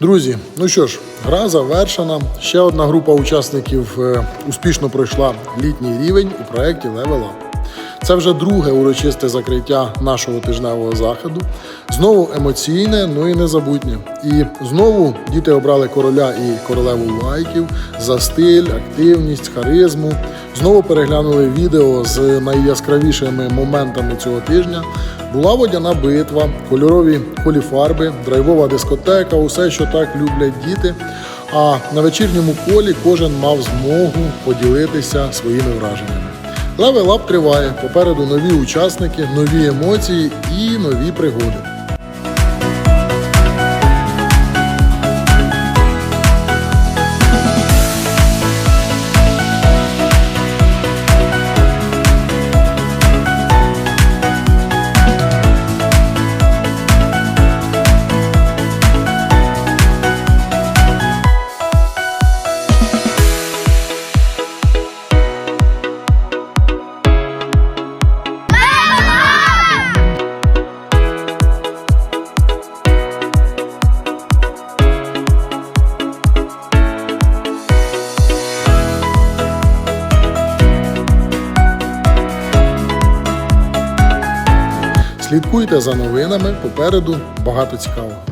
Друзі, ну що ж, гра завершена. Ще одна група учасників е, успішно пройшла літній рівень у проєкті Level Up. Це вже друге урочисте закриття нашого тижневого заходу. Знову емоційне, ну і незабутнє. І знову діти обрали короля і королеву лайків за стиль, активність, харизму. Знову переглянули відео з найяскравішими моментами цього тижня. Була водяна битва, кольорові коліфарби, драйвова дискотека, усе, що так люблять діти. А на вечірньому колі кожен мав змогу поділитися своїми враженнями. Левел Ап триває. Попереду нові учасники, нові емоції і нові пригоди. Слідкуйте за новинами. Попереду багато цікавого.